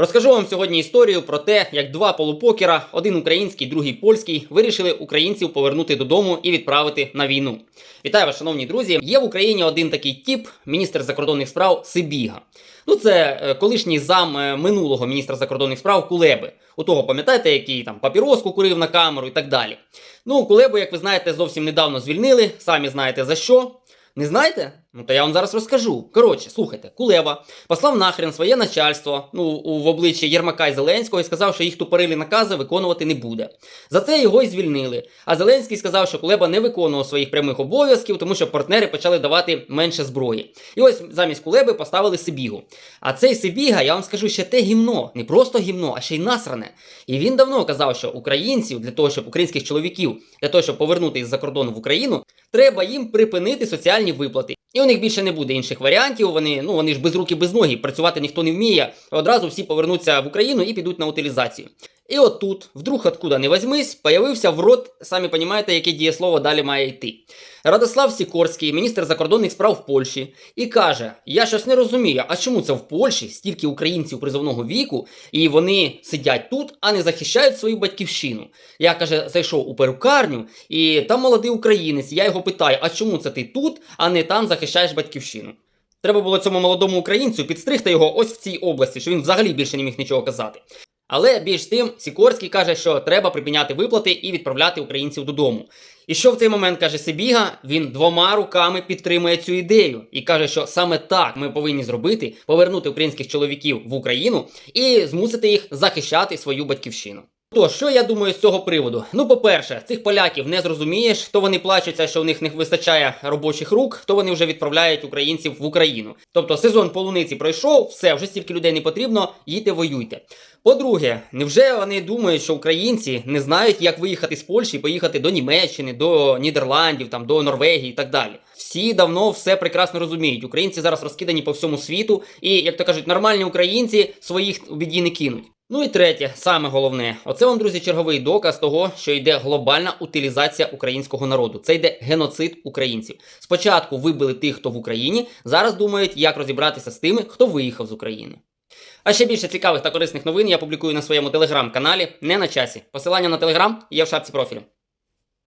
Розкажу вам сьогодні історію про те, як два полупокера, один український, другий польський, вирішили українців повернути додому і відправити на війну. Вітаю вас, шановні друзі. Є в Україні один такий тіп, міністр закордонних справ Сибіга. Ну, це е, колишній зам е, минулого міністра закордонних справ Кулеби. У того, пам'ятаєте, який там папіроску курив на камеру і так далі. Ну, Кулебу, як ви знаєте, зовсім недавно звільнили, самі знаєте за що. Не знаєте? Ну то я вам зараз розкажу. Коротше, слухайте, Кулеба послав нахрен своє начальство ну, в обличчя Єрмака і Зеленського і сказав, що їх тупорилі накази виконувати не буде. За це його і звільнили. А Зеленський сказав, що Кулеба не виконував своїх прямих обов'язків, тому що партнери почали давати менше зброї. І ось замість Кулеби поставили Сибігу. А цей Сибіга, я вам скажу, ще те гімно, не просто гімно, а ще й насране. І він давно казав, що українців для того, щоб українських чоловіків для того, щоб повернути із-за кордону в Україну, треба їм припинити соціальні виплати. І них більше не буде інших варіантів. Вони ну вони ж без руки, без ноги, працювати ніхто не вміє. Одразу всі повернуться в Україну і підуть на утилізацію. І от тут, вдруг откуда не возьмись, появився в рот, самі розумієте, яке дієслово далі має йти. Радослав Сікорський, міністр закордонних справ в Польщі, і каже: Я щось не розумію, а чому це в Польщі стільки українців призовного віку, і вони сидять тут, а не захищають свою батьківщину. Я каже, зайшов у перукарню, і там молодий українець. Я його питаю: а чому це ти тут, а не там захищаєш батьківщину? Треба було цьому молодому українцю підстригти його ось в цій області, що він взагалі більше не міг нічого казати. Але більш тим, Сікорський каже, що треба припиняти виплати і відправляти українців додому. І що в цей момент каже Сибіга, він двома руками підтримує цю ідею і каже, що саме так ми повинні зробити повернути українських чоловіків в Україну і змусити їх захищати свою батьківщину. То що я думаю з цього приводу? Ну, по-перше, цих поляків не зрозумієш, то вони плачуться, що в них не вистачає робочих рук, то вони вже відправляють українців в Україну. Тобто сезон полуниці пройшов, все, вже стільки людей не потрібно, їдьте воюйте. По-друге, невже вони думають, що українці не знають, як виїхати з Польщі поїхати до Німеччини, до Нідерландів, там до Норвегії і так далі? Всі давно все прекрасно розуміють. Українці зараз розкидані по всьому світу, і як то кажуть, нормальні українці своїх у біді не кинуть. Ну і третє, саме головне, оце вам, друзі, черговий доказ того, що йде глобальна утилізація українського народу. Це йде геноцид українців. Спочатку вибили тих, хто в Україні, зараз думають, як розібратися з тими, хто виїхав з України. А ще більше цікавих та корисних новин я публікую на своєму телеграм-каналі не на часі. Посилання на телеграм є в шапці профілю.